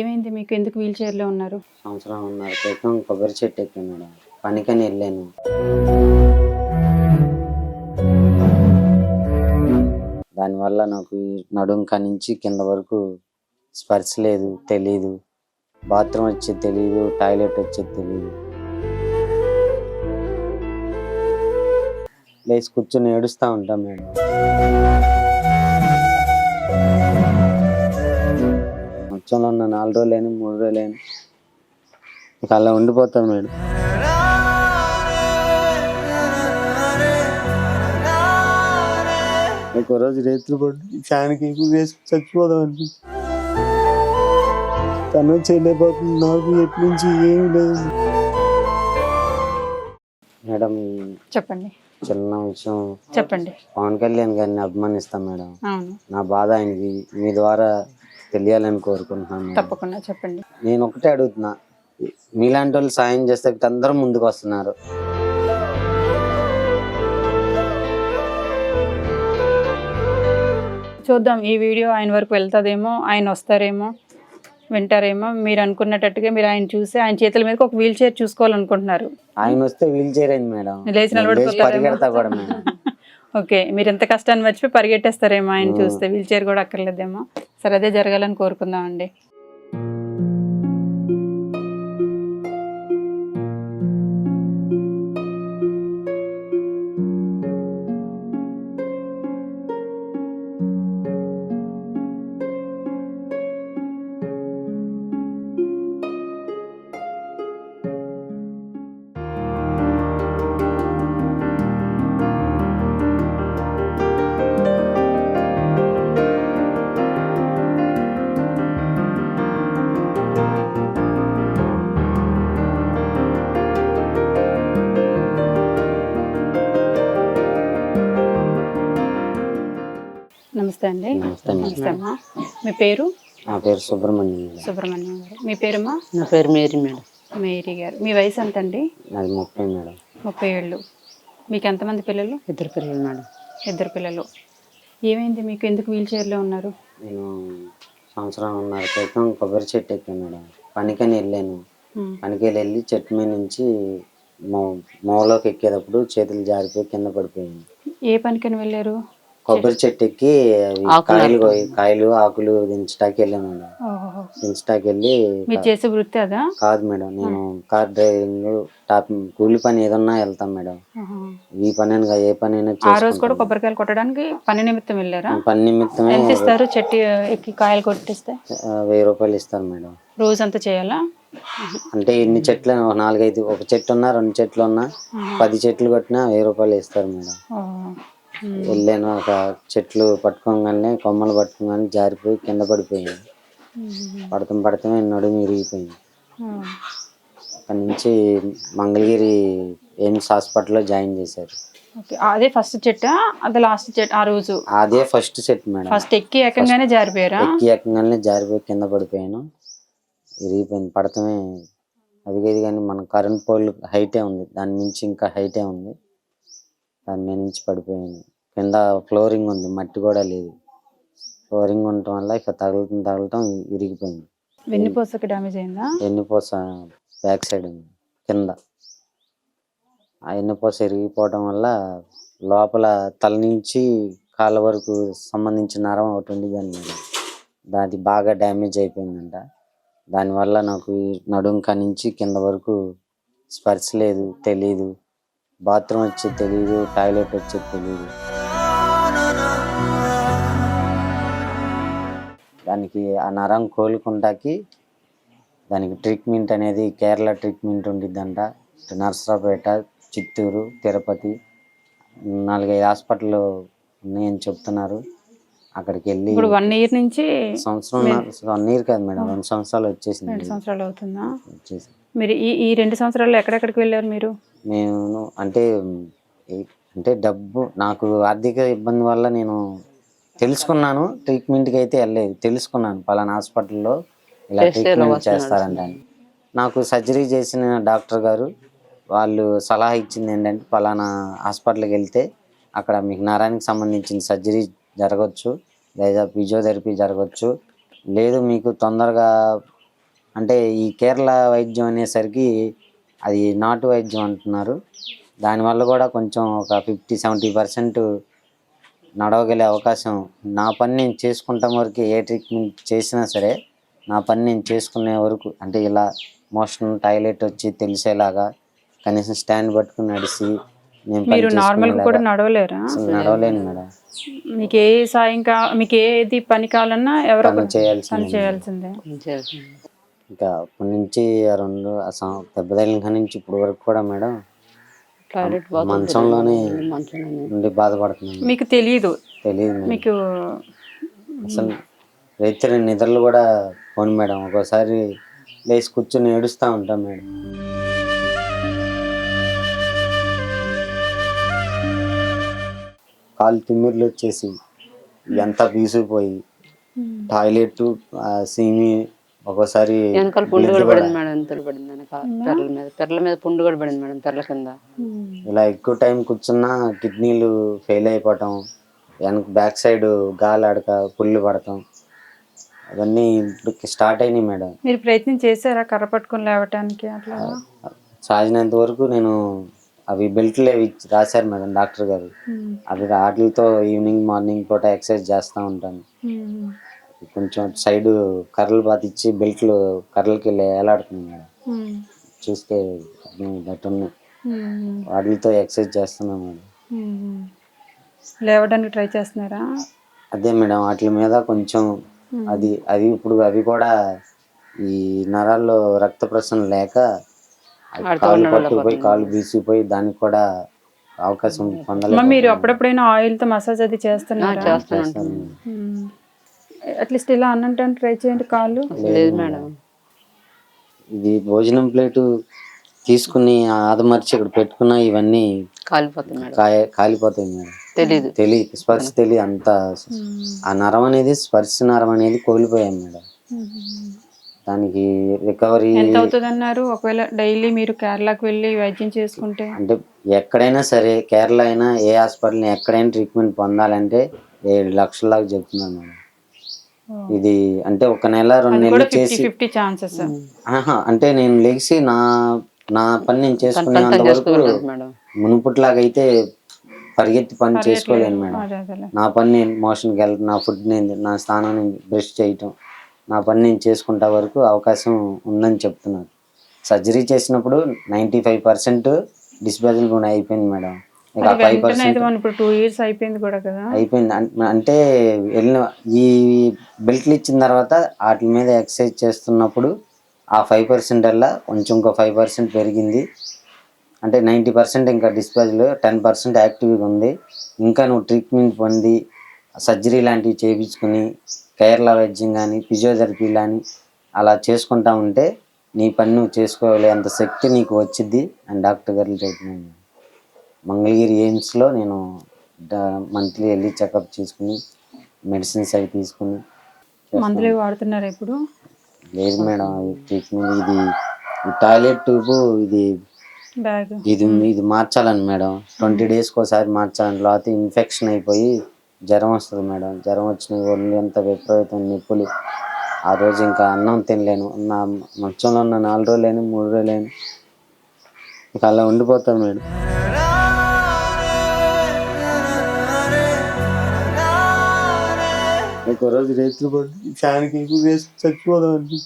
ఏమైంది? మీకు ఎందుకు వీల్ చైర్లో ఉన్నారు? సంవత్సరం ఉన్నర. క్రితం కొబ్బరి చెట్టు ఎక్కాను మేడం. పనికని వెళ్ళాను. దానివల్ల నాకు ఈ నడుం కానించి కింద వరకు స్పర్శ లేదు తెలీదు. బాత్రూమ్ వచ్చేది తెలియదు టాయిలెట్ వచ్చేది తెలియదు లేచి కూర్చొని ఏడుస్తూ ఉంటాం మేడం. మంచంలో ఉన్న నాలుగు రోజులేని మూడు రోజులేని. ఇక అలా ఉండిపోతాం మేడం ఒక రోజు రేతులు పడి ఫ్యాన్కి ఎక్కువ వేసి చచ్చిపోదాం అనిపించి తను చేయలేకపోతుంది నాకు ఎటు నుంచి ఏమీ లేదు. మేడం చెప్పండి. చిన్న విషయం. చెప్పండి. పవన్ కళ్యాణ్ గారిని అభిమానిస్తాం మేడం. అవును. నా బాధ ఆయనకి మీ ద్వారా తెలియాలని కోరుకుంటున్నాను. తప్పకుండా చెప్పండి. నేను ఒకటే అడుగుతున్నా. మీలాంటి వాళ్ళు సాయం చేస్తే అందరూ ముందుకు వస్తున్నారు. చూద్దాం ఈ వీడియో ఆయన వరకు వెళ్తుందేమో ఆయన వస్తారేమో వింటారేమో మీరు అనుకున్నట్టుగా మీరు ఆయన చూసి ఆయన చేతుల మీదకి ఒక వీల్ చైర్ చూసుకోవాలనుకుంటున్నారు. ఆయన వస్తే వీల్ చైర్ అయింది మేడం? లేచి ఓకే మీరు ఎంత కష్టాన్ని మర్చిపోయి పరిగెట్టేస్తారేమో ఆయన చూస్తే వీల్ చైర్ కూడా అక్కర్లేదేమో. సరే అదే జరగాలని కోరుకుందాం అండి నమస్తే అండి. నమస్తే అమ్మా. మీ పేరు? నా పేరు సుబ్రహ్మణ్యం సుబ్రహ్మణ్యం గారు. మీ పేరమ్మా నా పేరు మేరీ మేడం. మేరీ గారు. మీ వయసు ఎంత అండి నాది ముప్పై మేడం. ముప్పై ఏళ్ళు. మీకు ఎంతమంది పిల్లలు? ఇద్దరు పిల్లలు మేడం. ఇద్దరు పిల్లలు. ఏమైంది మీకు? ఎందుకు వీల్ చైర్లో ఉన్నారు? నేను సంవత్సరం ఉన్నర క్రితం కొబ్బరి చెట్టు ఎక్కాను మేడం. పనికని వెళ్ళాను. పనికి వెళ్ళి చెట్టు మీద నుంచి మో మోలోకి ఎక్కేటప్పుడు చేతులు జారిపోయి కింద పడిపోయాను. ఏ పనికని వెళ్ళారు? కొబ్బరి చెట్టు. ఎక్కి కాయలు కోయి- కాయలు ఆకులు దించటానికి వెళ్ళాను దించటానికి వెళ్ళి మీరు చేసే వృత్తి అదా? కాదు మేడం నేను కార్ డ్రైవింగ్ టాప్ కూలి పని ఏదన్నా వెళ్తాం మేడం. ఈ పని ఏ పని అయినా ఆ రోజు కూడా. కొబ్బరికాయలు కొట్టడానికి పని నిమిత్తం వెళ్ళారా? పని నిమిత్తమే ఎంత ఇస్తారు చెట్టు ఎక్కి కాయలు కొట్టిస్తే? వెయ్యి రూపాయలు ఇస్తారు మేడం. రోజంతా చేయాలా? అంటే ఎన్ని చెట్లు నాలుగైదు ఒక చెట్టు ఉన్నా రెండు చెట్లు ఉన్నా పది చెట్లు కొట్టినా వెయ్యి రూపాయలు ఇస్తారు మేడం. వెళ్ళాను. ఒక చెట్లు పట్టుకోగానే కొమ్మలు పట్టుకోగానే జారిపోయి కింద పడిపోయాను. ఉమ్. పడతాం పడతామే నడుము ఇరిగిపోయింది ఉమ్. అక్కడి నుంచి మంగళగిరి ఎయిమ్స్ హాస్పిటల్లో జాయిన్ చేశారు. అదే ఫస్ట్ చెట్ట? అది లాస్ట్ చెట్టు ఆ రోజు? అదే ఫస్ట్ సెట్ మేడం. ఫస్ట్ ఎక్కి ఏకంగానే జారిపోయారా? ఎక్కి ఎక్కగానే జారిపోయి కింద పడిపోయాను. ఇరిగిపోయింది పడతామే అది కానీ మన కరెంట్ పోల్ హైటే ఉంది. దాని నుంచి ఇంకా హైటే ఉంది. దాని మీద నుంచి పడిపోయాను. కింద ఫ్లోరింగ్ ఉంది మట్టి కూడా లేదు. ఫ్లోరింగ్ ఉండటం వల్ల ఇక తగలటం తగలటం ఇరిగిపోయింది. వెన్నుపూసకి డ్యామేజ్ అయిందా? ఎన్నిపోస బ్యాక్ సైడ్ ఉంది కింద. ఆ ఎన్నిపోస ఇరిగిపోవడం వల్ల లోపల తల నుంచి కాళ్ళ వరకు సంబంధించిన నరం ఒకటి ఉంది దాని మీద దాది బాగా డ్యామేజ్ అయిపోయిందంట. దానివల్ల నాకు ఈ నడుం నుంచి కింద వరకు స్పర్శ లేదు తెలీదు బాత్రూమ్ వచ్చేది తెలియదు టాయిలెట్ వచ్చేది తెలియదు దానికి ఆ నరం కోలుకుంటాకి దానికి ట్రీట్మెంట్ అనేది కేరళ ట్రీట్మెంట్ ఉండిద్దంట. నర్సరాపేట చిత్తూరు తిరుపతి నాలుగైదు హాస్పిటల్ ఉన్నాయని చెప్తున్నారు. అక్కడికి వెళ్ళి ఇప్పుడు వన్ ఇయర్ నుంచి సంవత్సరం వన్ ఇయర్ కాదు మేడం రెండు సంవత్సరాలు వచ్చేసింది. రెండు సంవత్సరాలు అవుతుందా? వచ్చేసి మీరు ఈ ఈ రెండు సంవత్సరాల్లో ఎక్కడెక్కడికి వెళ్ళారు మీరు? నేను అంటే అంటే డబ్బు నాకు ఆర్థిక ఇబ్బంది వల్ల నేను తెలుసుకున్నాను. ట్రీట్మెంట్కి అయితే వెళ్ళలేదు. తెలుసుకున్నాను. పలానా హాస్పిటల్లో ఇలా ట్రీట్మెంట్ చేస్తారంట. నాకు సర్జరీ చేసిన డాక్టర్ గారు వాళ్ళు సలహా ఇచ్చింది ఏంటంటే పలానా హాస్పిటల్కి వెళ్తే అక్కడ మీకు నరానికి సంబంధించిన సర్జరీ జరగవచ్చు లేదా ఫిజియోథెరపీ జరగవచ్చు లేదు మీకు తొందరగా అంటే ఈ కేరళ వైద్యం అనేసరికి అది నాటు వైద్యం అంటున్నారు. దానివల్ల కూడా కొంచెం ఒక ఫిఫ్టీ సెవెంటీ పర్సెంట్ నడవగలే అవకాశం. నా పని నేను చేసుకుంటాం వరకు ఏ ట్రీట్మెంట్ చేసినా సరే నా పని నేను చేసుకునే వరకు అంటే ఇలా మోషన్ టాయిలెట్ వచ్చి తెలిసేలాగా కనీసం స్టాండ్ పట్టుకుని నడిచి నేను పని మీరు నార్మల్ కూడా నడవలేరా? నడవలేను మేడం. మీకు ఏ సాయం కా మీకు ఏది పని కావాలన్నా ఎవరో చేయాల్సిందే. ఇంకా అప్పటి నుంచి ఆ రెండు ఆ సం- దెబ్బ తగిలిన నుంచి ఇప్పుడు వరకు కూడా మేడం మంచంలోనే ఉండి బాధపడుతున్నాను. మీకు తెలియదు తెలియదు. మీకు అసలు రైతుల నిద్రలు కూడా పోను మేడం. ఒక్కోసారి లేచి కూర్చొని ఏడుస్తూ ఉంటాం మేడం. కాలు తిమ్మిర్లు వచ్చేసి ఎంత పీసుకుపోయి టాయిలెట్ సీమి ఒక్కోసారి వెనకాల పుండు కూడా పడింది మేడం వెనకాల పెర్ల మీద. పెర్ల మీద పుండు కూడా పడింది మేడం పెర్ల కింద. ఇలా ఎక్కువ టైం కూర్చున్నా కిడ్నీలు ఫెయిల్ అయిపోవటం వెనక బ్యాక్ సైడ్ గాలి ఆడక పుల్లు పడటం అవన్నీ ఇప్పుడు స్టార్ట్ అయినాయి మేడం. మీరు ప్రయత్నం చేశారా కర్ర పట్టుకొని లేవటానికి అట్లా? సాగినంత వరకు నేను అవి బెల్ట్లు అవి రాశారు మేడం డాక్టర్ గారు. అవి వాటితో ఈవినింగ్ మార్నింగ్ పూట ఎక్సర్సైజ్ చేస్తూ ఉంటాను. కొంచెం సైడ్ కర్రలు పాతిచ్చి బెల్ట్లు కర్రలకి వెళ్ళి వేలాడుతుంది మేడం. చూస్తే ఉన్నాయి ఉమ్. వాటితో ఎక్సర్సైజ్ చేస్తున్నాను మేడం. లేవడానికి ట్రై చేస్తున్నారా? అదే మేడం వాటి మీద కొంచెం అది అది ఇప్పుడు అవి కూడా ఈ నరాల్లో రక్త ప్రసరణ లేక కాలు పట్టుకుపోయి కాలు బీసిపోయి దానికి కూడా అవకాశం పొందలేదు మీరు అప్పుడప్పుడైనా ఆయిల్తో మసాజ్ అది చేస్తున్నారా? చేస్తాను అట్లీస్ట్ ఇలా అన్నంటే ట్రై చేయండి కాళ్ళు. లేదు మేడం. ఇది భోజనం ప్లేటు తీసుకుని ఆదమర్చి ఇక్కడ పెట్టుకున్నా ఇవన్నీ మేడం. కాయ కాలిపోతాయి మేడం. తెలీదు. తెలి స్పర్శ తెలి అంత ఆ నరం అనేది స్పర్శ నరం అనేది కోల్పోయాం మేడం. దానికి రికవరీ ఎంత అవుతుంది అన్నారు ఒకవేళ డైలీ మీరు కేరళకు వెళ్ళి వైద్యం చేసుకుంటే? అంటే ఎక్కడైనా సరే కేరళ అయినా ఏ హాస్పిటల్ ఎక్కడైనా ట్రీట్మెంట్ పొందాలంటే ఏడు లక్షల దాకా చెప్తున్నాను మేడం. ఇది అంటే ఒక నెల రెండు నెలలు చేసి ఆహా, అంటే నేను లేచి నా నా పని నేను చేసుకునేంత వరకు మునుపుట్లాగైతే పరిగెత్తి పని చేసుకోలేను మేడం. నా పని నేను మోషన్కి వెళ్ళటం నా ఫుడ్ నేను నా స్నానం నేను బ్రష్ చేయటం నా పని నేను చేసుకుంటా వరకు అవకాశం ఉందని చెప్తున్నారు. సర్జరీ చేసినప్పుడు నైంటీ ఫైవ్ పర్సెంట్ డిస్పోజల్ కూడా అయిపోయింది మేడం. ఇప్పుడు టూ ఇయర్స్ అయిపోయింది కూడా కదా. అయిపోయింది. అంటే వెళ్ళిన ఈ బెల్ట్లు ఇచ్చిన తర్వాత వాటి మీద ఎక్సర్సైజ్ చేస్తున్నప్పుడు ఆ ఫైవ్ పర్సెంట్ వల్ల కొంచెం ఇంకో ఫైవ్ పర్సెంట్ పెరిగింది. అంటే నైంటీ పర్సెంట్ ఇంకా డిస్పోజల్ టెన్ పర్సెంట్ యాక్టివ్గా ఉంది. ఇంకా నువ్వు ట్రీట్మెంట్ పొంది సర్జరీ లాంటివి చేయించుకుని కేరళ వైద్యం కానీ ఫిజియోథెరపీ కానీ అలా చేసుకుంటా ఉంటే నీ పని నువ్వు చేసుకోవాలి అంత శక్తి నీకు వచ్చింది అని డాక్టర్ గారు చెప్తున్నాను మంగళగిరి ఎయిమ్స్లో నేను మంత్లీ వెళ్ళి చెకప్ చేసుకుని మెడిసిన్స్ అవి తీసుకుని మందులు వాడుతున్నారు ఇప్పుడు లేదు మేడం ట్రీట్మెంట్ ఇది టాయిలెట్ ట్యూబ్ ఇది ఇది ఇది మార్చాలని మేడం. ట్వంటీ డేస్కి ఒకసారి మార్చాలని లేకపోతే ఇన్ఫెక్షన్ అయిపోయి జ్వరం వస్తుంది మేడం. జ్వరం వచ్చిన ఒళ్ళు ఎంత విపరీతం నొప్పులు. ఆ రోజు ఇంకా అన్నం తినలేను. నా మంచంలో ఉన్న నాలుగు రోజులేను మూడు రోజులేను ఇక అలా ఉండిపోతాను మేడం. ఒక రోజు రేతులు పడి ఫ్యాన్కి ఎక్కువ వేసి చచ్చిపోదాం అండి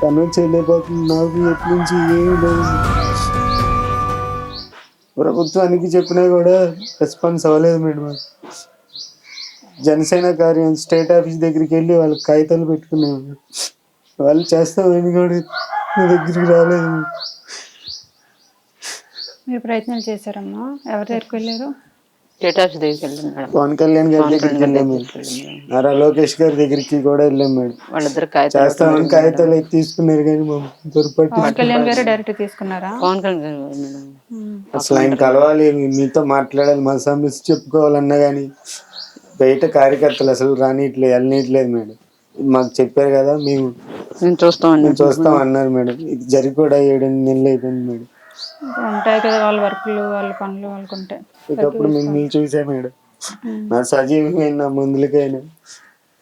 తను చేయలేకపోతుంది నాకు ఎప్పటి నుంచి ఏమి లేదు. ప్రభుత్వానికి చెప్పినా కూడా రెస్పాన్స్ అవ్వలేదు మేడం జనసేన కార్యం స్టేట్ ఆఫీస్ దగ్గరికి వెళ్ళి వాళ్ళకి కాగితాలు పెట్టుకున్నాము వాళ్ళు చేస్తామని కూడా నా దగ్గరికి రాలేదు. మీరు ప్రయత్నాలు చేశారమ్మా. ఎవరి దగ్గరికి వెళ్ళారు? దగ్గరికి వెళ్ళాం మేడం. పవన్ కళ్యాణ్ గారి దగ్గరికి వెళ్ళాము నారా లోకేష్ గారి దగ్గరికి కూడా వెళ్ళాం మేడం. వాళ్ళిద్దరు కాగితాలు చేస్తామని కాగితాలు అయితే తీసుకున్నారు కానీ దొరపట్టి పవన్ కళ్యాణ్ గారు డైరెక్ట్ తీసుకున్నారా? పవన్ కళ్యాణ్ గారు మేడం. ఉమ్. అసలు ఆయన కలవాలి మీతో మాట్లాడాలి మా సమస్య చెప్పుకోవాలన్నా కానీ బయట కార్యకర్తలు అసలు రానిట్లేదు వెళ్ళనీయట్లేదు మేడం. మాకు చెప్పారు కదా మేము నేను చూస్తామండి మేము చూస్తాం అన్నారు మేడం. ఇది జరిగి కూడా ఏడెనిమిది నెలలు అయిపోయింది మేడం. ఉంటాయి కదా వాళ్ళ వర్క్లు వాళ్ళ పనులు వాళ్ళకు ఉంటాయి. మిమ్మల్ని చూసా మేడం నా సజీవమైన నా మందులకైనా.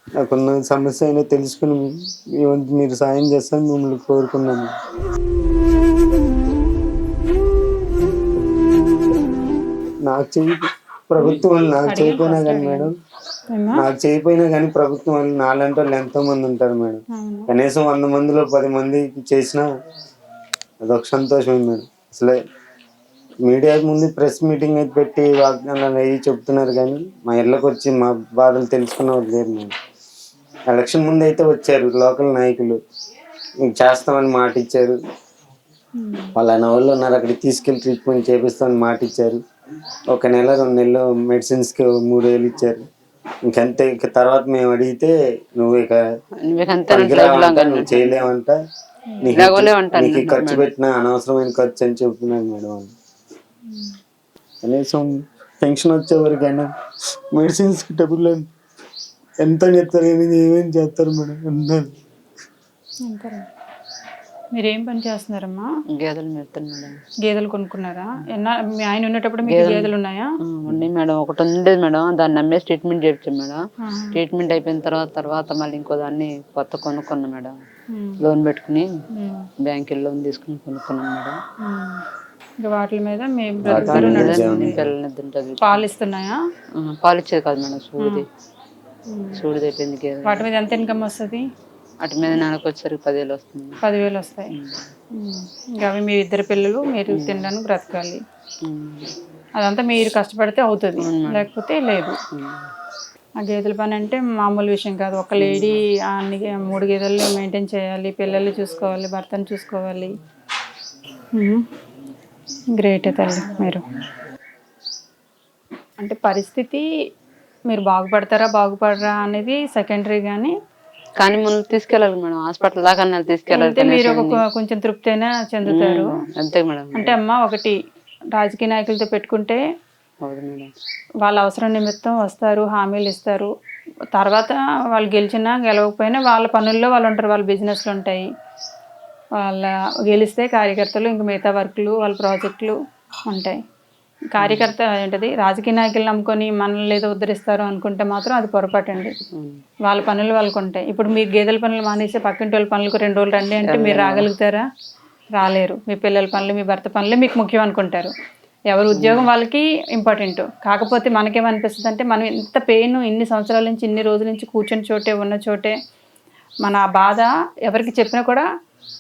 నాకున్న సమస్య అయినా తెలుసుకుని మీరు సాయం చేస్తాను మిమ్మల్ని కోరుకున్నాము. నాకు చేయి ప్రభుత్వం వాళ్ళు నాకు చేయకపోయినా కానీ మేడం? నాకు చేయకపోయినా కానీ ప్రభుత్వం వాళ్ళు నాలంటి వాళ్ళు ఎంతో మంది ఉంటారు మేడం. కనీసం వంద మందిలో పది మంది చేసినా అదొక సంతోషమే మేడం. అసలే మీడియా ముందు ప్రెస్ మీటింగ్ అయితే పెట్టి వాగ్దానాలు అవి చెప్తున్నారు కానీ మా ఇళ్ళకి వచ్చి మా బాధలు తెలుసుకున్న వాళ్ళు లేరు ఎలక్షన్ ముందు అయితే వచ్చారు లోకల్ నాయకులు. చేస్తామని మాట ఇచ్చారు. వాళ్ళ వాళ్ళు ఉన్నారు అక్కడికి తీసుకెళ్ళి ట్రీట్మెంట్ చేపిస్తామని మాట ఇచ్చారు. ఒక నెల రెండు నెలలు మెడిసిన్స్కి మూడు వేలు ఇచ్చారు. ఇంకంతే ఇక తర్వాత మేము అడిగితే నువ్వు ఇక నువ్వు చేయలేవంట. నీకు ఉంటాను ఖర్చు పెట్టిన అనవసరమైన ఖర్చు అని చెప్తున్నారు మేడం. కనీసం పెన్షన్ వచ్చేవరకైనా మెడిసిన్స్కి డబ్బులు ఎంత చెప్తారు ఏమి ఏమేమి చేస్తారు మేడం అందరు. మీరేం పని చేస్తున్నారమ్మా? గేదెలు మెడతాను మేడం గేదెలు కొనుక్కున్నారా? ఎన్నా మీ ఆయన ఉన్నప్పుడు మీకు గేదెలు ఉన్నాయా? ఉన్నాయి మేడం. ఒకటి ఉండేది మేడం. దాన్ని నమ్మేసి ట్రీట్మెంట్ చేయించాం మేడం. ట్రీట్మెంట్ అయిపోయిన తర్వాత తర్వాత మళ్ళీ ఇంకో దాన్ని కొత్త కొనుక్కున్నాం మేడం. లోన్ పెట్టుకుని ఉమ్. బ్యాంకులో లోన్ తీసుకుని కొనుక్కున్నాం మేడం. ఉమ్. ఇంకా వాటి మీద మీ బ్రదర్ నడుస్తుంది. తింటుంది పాలు ఇస్తున్నాయా పాలు ఇచ్చేది కాదు మేడం సూడిది సూడిది అయిపోయింది గేదె వాటి మీద ఎంత ఇన్కమ్ వస్తుంది? అటు మీద నెలకు వచ్చేసరికి పదివేలు వస్తుంది పదివేలు వస్తాయి. ఉమ్. ఇంకా అవి మీ ఇద్దరు పిల్లలు మీరు తినడానికి బ్రతకాలి. ఉమ్. అదంతా మీరు కష్టపడితే అవుతుంది. లేకపోతే లేదు. ఉమ్. ఆ గేదెల పని అంటే మామూలు విషయం కాదు. ఒక లేడీ అన్ని మూడు గేదెలు మెయింటైన్ చేయాలి పిల్లల్ని చూసుకోవాలి భర్తను చూసుకోవాలి. గ్రేట్ తల్లి మీరు. అంటే పరిస్థితి మీరు బాగుపడతారా బాగుపడరా అనేది సెకండరీ కానీ కానీ ముందు తీసుకెళ్ళాలి మేడం. హాస్పిటల్ దాకా తీసుకెళ్ళాలి మీరు కొంచెం తృప్తి అయినా చెందుతారు అంతే మేడం. అంటే అమ్మ ఒకటి రాజకీయ నాయకులతో పెట్టుకుంటే వాళ్ళ అవసరం నిమిత్తం వస్తారు హామీలు ఇస్తారు. తర్వాత వాళ్ళు గెలిచినా గెలవకపోయినా వాళ్ళ పనుల్లో వాళ్ళు ఉంటారు వాళ్ళ బిజినెస్లు ఉంటాయి. వాళ్ళ గెలిస్తే కార్యకర్తలు ఇంక మిగతా వర్క్లు వాళ్ళ ప్రాజెక్టులు ఉంటాయి. కార్యకర్త ఏంటది రాజకీయ నాయకులు నమ్ముకొని మనల్ని ఏదో ఉద్ధరిస్తారు అనుకుంటే మాత్రం అది పొరపాటు అండి. వాళ్ళ పనులు వాళ్ళకు ఉంటాయి. ఇప్పుడు మీరు గేదెల పనులు మానేసి పక్కింటి వాళ్ళ పనులకు రెండు రోజులు రండి అంటే మీరు రాగలుగుతారా? రాలేరు. మీ పిల్లల పనులు మీ భర్త పనులు మీకు ముఖ్యం అనుకుంటారు. ఎవరి ఉద్యోగం వాళ్ళకి ఇంపార్టెంట్ కాకపోతే మనకేమనిపిస్తుంది అంటే మనం ఇంత పెయిన్ ఇన్ని సంవత్సరాల నుంచి ఇన్ని రోజుల నుంచి కూర్చొని చోటే ఉన్న చోటే మన బాధ ఎవరికి చెప్పినా కూడా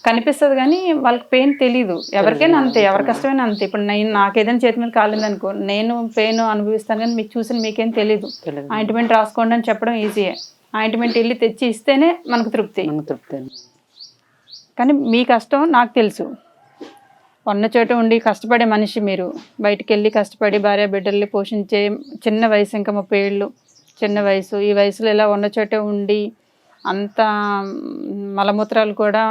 కనిపిస్తుంది కానీ వాళ్ళకి పెయిన్ తెలియదు ఎవరికైనా అంతే ఎవరి కష్టమైనా అంతే. ఇప్పుడు నేను నాకు ఏదైనా చేతి మీద కాలేదు అనుకో నేను పెయిన్ అనుభవిస్తాను కానీ మీకు చూసిన మీకేం తెలియదు. ఆయింట్మెంట్ రాసుకోండి అని చెప్పడం ఈజీయే ఆయింట్మెంట్ వెళ్ళి తెచ్చి ఇస్తేనే మనకు తృప్తి. మనకు తృప్తి. కానీ మీ కష్టం నాకు తెలుసు. ఉన్న చోట ఉండి కష్టపడే మనిషి మీరు. బయటికి వెళ్ళి కష్టపడి భార్య బిడ్డల్ని పోషించే చిన్న వయసు ఇంకా ముప్పై ఏళ్ళు చిన్న వయసు. ఈ వయసులో ఇలా ఉన్న చోటే ఉండి అంత మలమూత్రాలు కూడా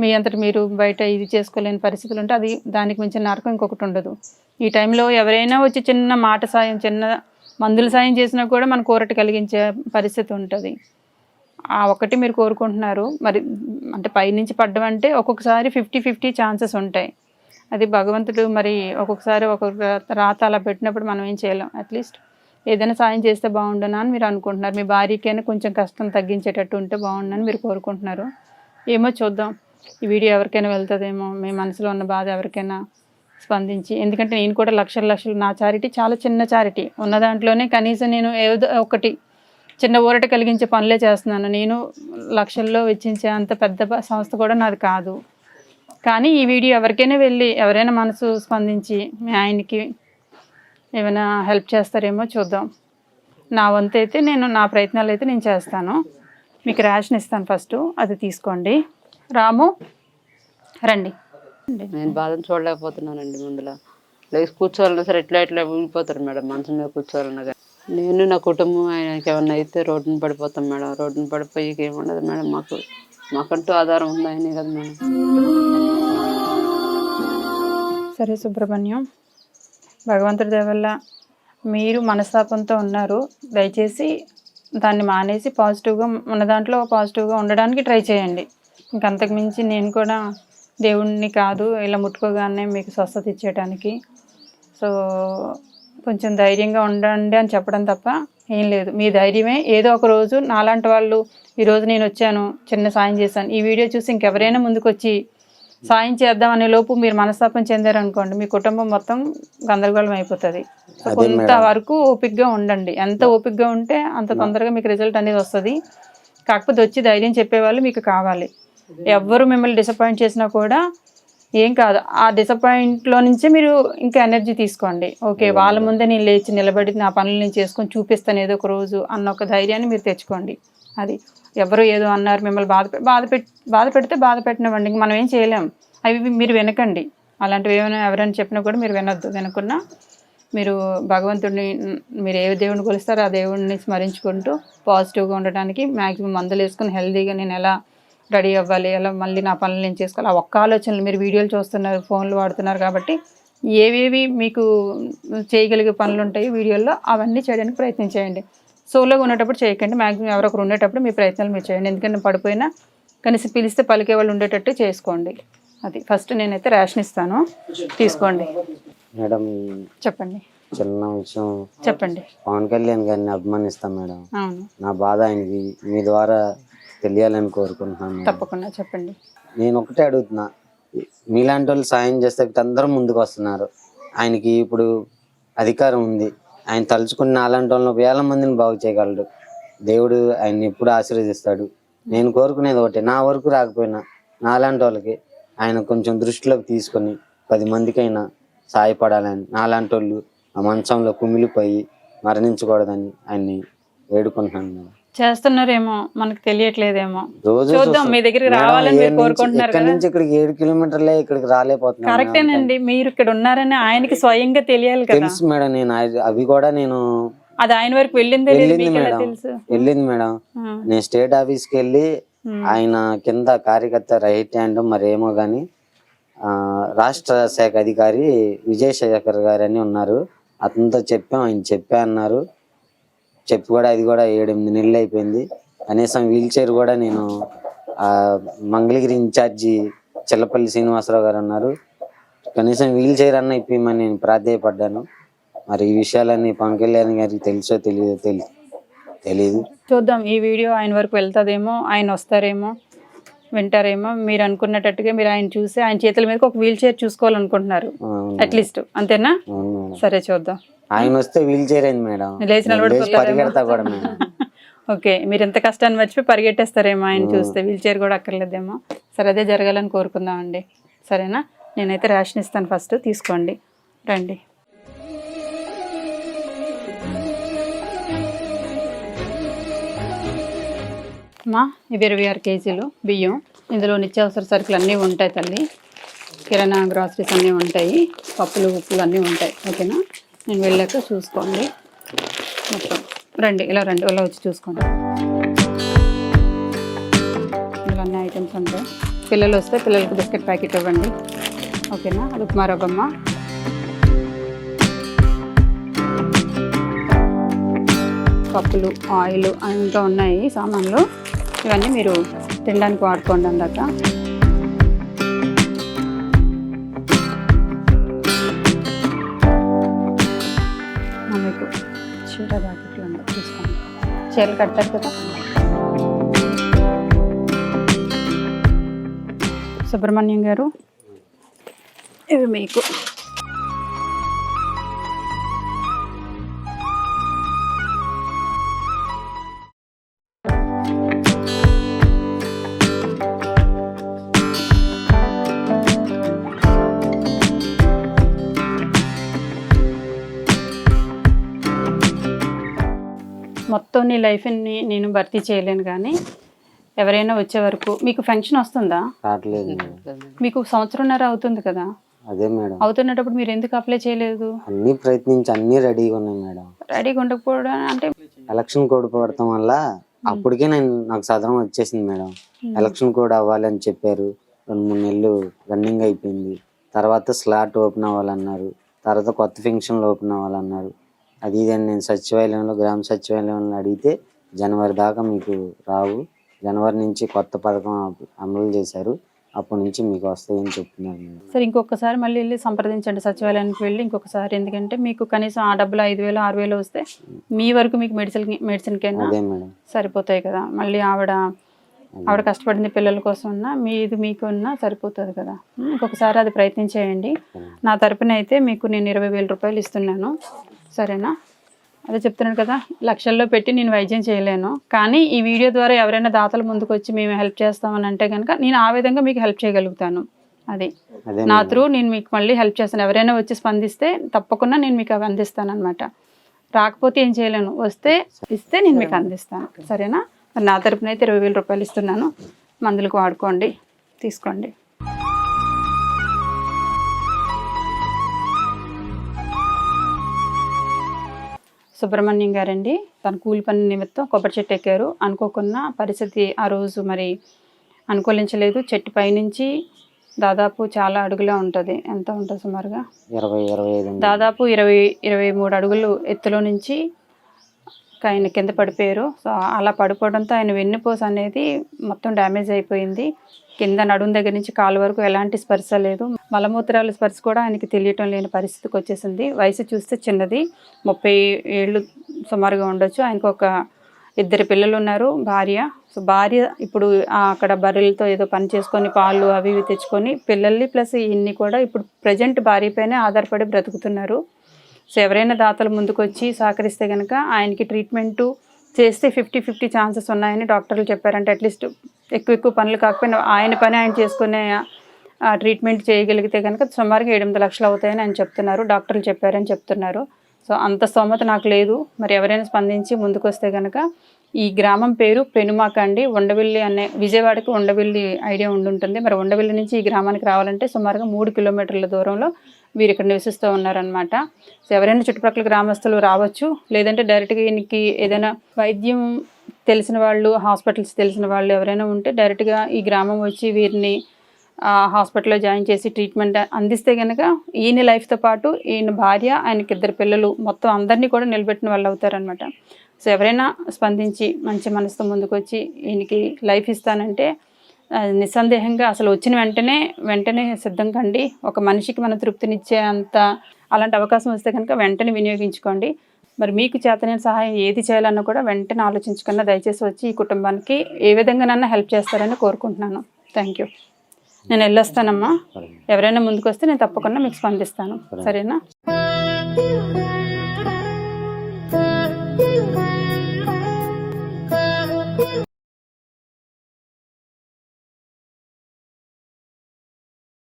మీ అంతటి మీరు బయట ఇది చేసుకోలేని పరిస్థితులు ఉంటే అది దానికి మించిన నరకం ఇంకొకటి ఉండదు. ఈ టైంలో ఎవరైనా వచ్చి చిన్న మాట సాయం చిన్న మందుల సాయం చేసినా కూడా మన కోరట కలిగించే పరిస్థితి ఉంటుంది. ఆ ఒకటి మీరు కోరుకుంటున్నారు. మరి అంటే పైనుంచి పడ్డం అంటే ఒక్కొక్కసారి ఫిఫ్టీ ఫిఫ్టీ ఛాన్సెస్ ఉంటాయి. అది భగవంతుడు మరి ఒక్కొక్కసారి ఒక్కొక్క రాత అలా పెట్టినప్పుడు మనం ఏం చేయలేం. అట్లీస్ట్ ఏదైనా సాయం చేస్తే బాగుండునా అని మీరు అనుకుంటున్నారు. మీ భార్యకైనా కొంచెం కష్టం తగ్గించేటట్టు ఉంటే బాగుండని మీరు కోరుకుంటున్నారు. ఏమో చూద్దాం. ఈ వీడియో ఎవరికైనా వెళ్తుందేమో మీ మనసులో ఉన్న బాధ ఎవరికైనా స్పందించి. ఎందుకంటే నేను కూడా లక్షల లక్షలు నా చారిటీ చాలా చిన్న చారిటీ. ఉన్న దాంట్లోనే కనీసం నేను ఏదో ఒకటి చిన్న ఊరట కలిగించే పనులే చేస్తున్నాను. నేను లక్షల్లో వెచ్చించే అంత పెద్ద సంస్థ కూడా నాది కాదు. కానీ ఈ వీడియో ఎవరికైనా వెళ్ళి ఎవరైనా మనసు స్పందించి మీ ఆయనకి ఏమైనా హెల్ప్ చేస్తారేమో చూద్దాం. నా వంతు అయితే నేను నా ప్రయత్నాలు అయితే నేను చేస్తాను. మీకు రేషన్ ఇస్తాను ఫస్ట్ అది తీసుకోండి. రాము రండి. నేను బాధను చూడలేకపోతున్నానండి ముందులో. లేచి కూర్చోవాలన్నా సరే ఎట్లా ఎట్లా ఊగిపోతారు మేడం మనసు మీద కూర్చోవాలన్నా కానీ. నేను నా కుటుంబం ఆయనకి ఏమన్నా అయితే రోడ్డున పడిపోతాం మేడం. రోడ్డున పడిపోయి ఏముండదు మేడం మాకు మాకంటూ ఆధారం ఉంది ఆయనే కదా మేడం. సరే సుబ్రహ్మణ్యం. భగవంతుడి దేవల్ల మీరు మనస్తాపంతో ఉన్నారు. దయచేసి దాన్ని మానేసి పాజిటివ్గా ఉన్న దాంట్లో పాజిటివ్గా ఉండడానికి ట్రై చేయండి. ఇంకంతకు మించి నేను కూడా దేవుణ్ణి కాదు ఇలా ముట్టుకోగానే మీకు స్వస్థత ఇచ్చేయడానికి సో కొంచెం ధైర్యంగా ఉండండి అని చెప్పడం తప్ప ఏం లేదు. మీ ధైర్యమే. ఏదో ఒక రోజు నాలాంటి వాళ్ళు ఈరోజు నేను వచ్చాను చిన్న సాయం చేశాను. ఈ వీడియో చూసి ఇంకెవరైనా ముందుకు వచ్చి సాయం చేద్దాం అనే లోపు మీరు మనస్తాపం చెందారనుకోండి మీ కుటుంబం మొత్తం గందరగోళం అయిపోతుంది. కొంత. వరకు ఓపిక్గా ఉండండి. ఎంత ఓపిక్గా ఉంటే అంత తొందరగా మీకు రిజల్ట్ అనేది వస్తుంది. కాకపోతే వచ్చి ధైర్యం చెప్పేవాళ్ళు మీకు కావాలి. ఎవ్వరు మిమ్మల్ని డిసప్పాయింట్ చేసినా కూడా ఏం కాదు. ఆ డిసప్పాయింట్లో నుంచే మీరు ఇంకా ఎనర్జీ తీసుకోండి. ఓకే వాళ్ళ ముందే నేను లేచి నిలబడి నా పనులు నేను చేసుకొని చూపిస్తాను ఏదో ఒక రోజు అన్న ఒక ధైర్యాన్ని మీరు తెచ్చుకోండి. అది. ఎవరు ఏదో అన్నారు మిమ్మల్ని బాధ బాధ పెట్ బాధ పెడితే బాధ పెట్టినవ్వండి ఇంక మనం ఏం చేయలేం. అవి మీరు వినకండి. అలాంటివి ఏమైనా ఎవరైనా చెప్పినా కూడా మీరు వినొద్దు. వినకున్నా మీరు భగవంతుడిని మీరు ఏ దేవుడిని కొలుస్తారో ఆ దేవుడిని స్మరించుకుంటూ పాజిటివ్గా ఉండడానికి మ్యాక్సిమం మందులు వేసుకుని హెల్తీగా నేను ఎలా రెడీ అవ్వాలి ఎలా మళ్ళీ నా పనులు నేను చేసుకోవాలి ఆ ఒక్క ఆలోచనలు మీరు వీడియోలు చూస్తున్నారు ఫోన్లు వాడుతున్నారు కాబట్టి ఏవేవి మీకు చేయగలిగే పనులు ఉంటాయి వీడియోల్లో అవన్నీ చేయడానికి ప్రయత్నం చేయండి. సోలోగా ఉండేటప్పుడు చేయకండి. మ్యాక్సిమం ఎవరొకరు ఉండేటప్పుడు మీ ప్రయత్నాలు మీరు చేయండి. ఎందుకంటే పడిపోయినా కనీసం పిలిస్తే పలికే వాళ్ళు ఉండేటట్టు చేసుకోండి. అది ఫస్ట్ నేనైతే రేషన్ ఇస్తాను. తీసుకోండి. మేడం చెప్పండి. చిన్న విషయం. చెప్పండి. పవన్ కళ్యాణ్ గారిని అభిమానిస్తాం మేడం. అవును. నా బాధ ఆయనకి మీ ద్వారా తెలియాలని కోరుకుంటున్నాను. తప్పకుండా చెప్పండి. నేను ఒకటే అడుగుతున్నా. మీలాంటి వాళ్ళు సాయం చేస్తే అందరూ ముందుకు వస్తున్నారు. ఆయనకి ఇప్పుడు అధికారం ఉంది. ఆయన తలుచుకున్న అలాంటి వాళ్ళని వేల మందిని బాగు చేయగలడు. దేవుడు ఆయన్ని ఎప్పుడు ఆశీర్వదిస్తాడు. నేను కోరుకునేది ఒకటే నా వరకు రాకపోయినా నాలాంటి వాళ్ళకి ఆయన కొంచెం దృష్టిలోకి తీసుకొని పది మందికైనా సాయపడాలని నాలాంటి వాళ్ళు ఆ మంచంలో కుమిలిపోయి మరణించకూడదని ఆయన్ని వేడుకుంటున్నాను చేస్తున్నారేమో మనకు తెలియట్లేదేమో. రోజు చూద్దాం. మీ దగ్గరికి రావాలని మీరు కోరుకుంటున్నారు ఎక్కడి కదా. నుంచి ఇక్కడికి ఏడు కిలోమీటర్లే ఇక్కడికి రాలేకపోతున్నాను మేడం. కరెక్టేనండి మీరు ఇక్కడ ఉన్నారని ఆయనకి స్వయంగా తెలియాలి కదా. తెలుసు మేడం నేను అవి- అవి కూడా నేను అది ఆయన వరకు వెళ్ళిందే లేదు వెళ్ళింది మీకు ఎలా మేడం. తెలుసు? వెళ్ళింది మేడం. ఆ, నేను స్టేట్ ఆఫీస్కి వెళ్ళి ఉమ్, ఆయన కింద కార్యకర్త రైట్ హ్యాండ్ మరేమో కానీ రాష్ట్ర శాఖ అధికారి విజయశేఖర్ గారు అని ఉన్నారు. అతనితో చెప్పాం ఆయన చెప్పా అన్నారు. చెప్పి కూడా అది కూడా ఏడెనిమిది నెలలు అయిపోయింది. కనీసం వీల్ చైర్ కూడా నేను ఆ మంగళగిరి ఇన్ఛార్జి చిల్లపల్లి శ్రీనివాసరావు గారు అన్నారు. కనీసం వీల్ చైర్ అన్న ఇప్పిమని నేను ప్రాధేయపడ్డాను. మరి ఈ విషయాలన్నీ పవన్ కళ్యాణ్ గారికి తెలుసో తెలియదో తెలి తెలియదు చూద్దాం ఈ వీడియో ఆయన వరకు వెళ్తుందేమో ఆయన వస్తారేమో వింటారేమో మీరు అనుకున్నట్టుగా మీరు ఆయన చూసి ఆయన చేతుల మీదకి ఒక వీల్ చైర్ చూసుకోవాలనుకుంటున్నారు. అట్లీస్ట్ అంతేనా? సరే చూద్దాం. ఆయన వస్తే వీల్ చైర్ అయింది మేడం. పరిగెడతా కూడా మేడం. ఓకే మీరు ఎంత కష్టాన్ని మర్చిపోయి పరిగెట్టేస్తారేమో ఆయన చూస్తే వీల్ చైర్ కూడా అక్కర్లేదేమో. సరే అదే జరగాలని కోరుకుందామండి సరేనా? నేనైతే రేషన్ ఇస్తాను ఫస్ట్ తీసుకోండి. రండి. మా ఇవి ఇరవై ఆరు కేజీలు బియ్యం. ఇందులో నిత్యావసర సరుకులు అన్నీ ఉంటాయి తల్లి. కిరాణా గ్రాసరీస్ అన్నీ ఉంటాయి. పప్పులు ఉప్పులు అన్నీ ఉంటాయి. ఓకేనా? నేను వెళ్ళాక చూసుకోండి. మొత్తం రండి ఇలా రండి ఇలా వచ్చి చూసుకోండి. ఇందులో అన్ని ఐటమ్స్ ఉంటాయి పిల్లలు వస్తే పిల్లలకి బిస్కెట్ ప్యాకెట్ ఇవ్వండి. ఓకేనా? అది ఉప్మా రవ్వమ్మ. పప్పులు ఆయిల్ ఇంకా ఉన్నాయి సామాన్లు. ఇవన్నీ మీరు తినడానికి వాడుకోండి అందాక. చీరలు కట్టారు కదా. సుబ్రహ్మణ్యం గారు. ఇవి మీకు. నీ లైఫ్ని నేను భర్తీ చేయలేను కానీ ఎవరైనా వచ్చే వరకు మీకు ఫంక్షన్ వస్తుందా? రావట్లేదు మీకు సంవత్సరంన్నర అవుతుంది కదా? అదే మేడం. అవుతున్నప్పుడు మీరు ఎందుకు అప్లై చేయలేదు? అన్ని ప్రయత్నించి అన్ని రెడీగా ఉన్నాయి మేడం. రెడీగా ఉండకపోవడం అంటే ఎలక్షన్ కోడ్ పడటం వల్ల అప్పటికే నేను నాకు సదరం వచ్చేసింది మేడం. ఎలక్షన్ కోడ్ అవ్వాలని చెప్పారు. రెండు మూడు నెలలు రన్నింగ్ అయిపోయింది. తర్వాత స్లాట్ ఓపెన్ అవ్వాలన్నారు. తర్వాత కొత్త ఫంక్షన్లు ఓపెన్ అవ్వాలన్నారు. అది ఇది అని నేను సచివాలయంలో గ్రామ సచివాలయంలో అడిగితే జనవరి దాకా మీకు రావు. జనవరి నుంచి కొత్త పథకం అమలు చేశారు. అప్పటి నుంచి మీకు వస్తాయని చెప్తున్నారు మేడం సరే ఇంకొకసారి మళ్ళీ వెళ్ళి సంప్రదించండి సచివాలయానికి వెళ్ళి ఇంకొకసారి. ఎందుకంటే మీకు కనీసం ఆ డబ్బులు ఐదు వేలు ఆరు వేలు వస్తే మీ వరకు మీకు మెడిసిన్ మెడిసిన్కైనా అదే మేడం. సరిపోతాయి కదా. మళ్ళీ ఆవిడ ఆవిడ కష్టపడింది పిల్లల కోసం ఉన్నా మీది మీకు ఉన్నా సరిపోతుంది కదా. ఇంకొకసారి అది ప్రయత్నం చేయండి. నా తరపున అయితే మీకు నేను ఇరవై వేల రూపాయలు ఇస్తున్నాను. సరేనా? అదే చెప్తున్నాను కదా లక్షల్లో పెట్టి నేను వైద్యం చేయలేను. కానీ ఈ వీడియో ద్వారా ఎవరైనా దాతల ముందుకు వచ్చి మేము హెల్ప్ చేస్తామని అంటే కనుక నేను ఆ విధంగా మీకు హెల్ప్ చేయగలుగుతాను. అది. నా త్రూ నేను మీకు మళ్ళీ హెల్ప్ చేస్తాను. ఎవరైనా వచ్చి స్పందిస్తే తప్పకుండా నేను మీకు అవి అందిస్తాను అనమాట రాకపోతే ఏం చేయలేను. వస్తే ఇస్తే నేను మీకు అందిస్తాను. సరేనా? నా తరపున అయితే ఇరవై వేల రూపాయలు ఇస్తున్నాను. మందులకు వాడుకోండి. తీసుకోండి. సుబ్రహ్మణ్యం గారండి. తన కూలి పని నిమిత్తం కొబ్బరి చెట్టు ఎక్కారు. అనుకోకున్న పరిస్థితి ఆ రోజు మరి అనుకూలించలేదు. చెట్టు పైనుంచి దాదాపు చాలా అడుగులా ఉంటుంది. ఎంత ఉంటుంది సుమారుగా? ఇరవై ఇరవై. దాదాపు ఇరవై ఇరవై మూడు అడుగులు ఎత్తులో నుంచి ఆయన కింద పడిపోయారు. సో అలా పడిపోవడంతో ఆయన వెన్నుపూస అనేది మొత్తం డ్యామేజ్ అయిపోయింది. కింద నడుం దగ్గర నుంచి కాలు వరకు ఎలాంటి స్పర్శ లేదు. మలమూత్రాల స్పర్శ కూడా ఆయనకి తెలియటం లేని పరిస్థితికి వచ్చేసింది. వయసు చూస్తే చిన్నది. ముప్పై ఏళ్ళు సుమారుగా ఉండొచ్చు. ఆయనకు ఒక ఇద్దరు పిల్లలు ఉన్నారు భార్య. సో భార్య ఇప్పుడు అక్కడ బర్రెలతో ఏదో పని చేసుకొని పాలు అవి ఇవి తెచ్చుకొని పిల్లల్ని ప్లస్ ఇన్ని కూడా ఇప్పుడు ప్రజెంట్ భార్య ఆధారపడి బ్రతుకుతున్నారు. సో ఎవరైనా దాతలు ముందుకొచ్చి సహకరిస్తే కనుక ఆయనకి ట్రీట్మెంటు చేస్తే ఫిఫ్టీ ఫిఫ్టీ ఛాన్సెస్ ఉన్నాయని డాక్టర్లు చెప్పారంటే అట్లీస్ట్ ఎక్కువ ఎక్కువ పనులు కాకపోయినా ఆయన పని ఆయన చేసుకునే ఆ, ట్రీట్మెంట్ చేయగలిగితే కనుక సుమారుగా ఎనిమిది లక్షలు అవుతాయని ఆయన చెప్తున్నారు. డాక్టర్లు చెప్పారని చెప్తున్నారు. సో అంత స్తోమత నాకు లేదు. మరి ఎవరైనా స్పందించి ముందుకొస్తే కనుక ఈ గ్రామం పేరు పెనుమాక అండి. ఉండవిల్లి అనే విజయవాడకి ఉండవిల్లి ఐడియా ఉండుంటుంది. మరి ఉండవిల్లి నుంచి ఈ గ్రామానికి రావాలంటే సుమారుగా మూడు కిలోమీటర్ల దూరంలో వీరు ఇక్కడ నివసిస్తూ ఉన్నారనమాట సో ఎవరైనా చుట్టుపక్కల గ్రామస్తులు రావచ్చు. లేదంటే డైరెక్ట్గా ఈయనకి ఏదైనా వైద్యం తెలిసిన వాళ్ళు హాస్పిటల్స్ తెలిసిన వాళ్ళు ఎవరైనా ఉంటే డైరెక్ట్గా ఈ గ్రామం వచ్చి వీరిని హాస్పిటల్లో జాయిన్ చేసి ట్రీట్మెంట్ అందిస్తే కనుక ఈయన లైఫ్తో పాటు ఈయన భార్య ఆయనకి ఇద్దరు పిల్లలు మొత్తం అందరినీ కూడా నిలబెట్టిన వాళ్ళు అవుతారనమాట సో ఎవరైనా స్పందించి మంచి మనసుతో ముందుకొచ్చి ఈయనకి లైఫ్ ఇస్తానంటే నిస్సందేహంగా అసలు వచ్చిన వెంటనే వెంటనే సిద్ధం కండి. ఒక మనిషికి మన తృప్తినిచ్చే అంత అలాంటి అవకాశం వస్తే కనుక వెంటనే వినియోగించుకోండి. మరి మీకు చేతనైన సహాయం ఏది చేయాలన్నా కూడా వెంటనే ఆలోచించకుండా దయచేసి వచ్చి ఈ కుటుంబానికి ఏ విధంగానన్నా హెల్ప్ చేస్తారని కోరుకుంటున్నాను. థ్యాంక్ యూ నేను వెళ్ళొస్తానమ్మా. ఎవరైనా ముందుకు వస్తే నేను తప్పకుండా మీకు స్పందిస్తాను. సరేనా?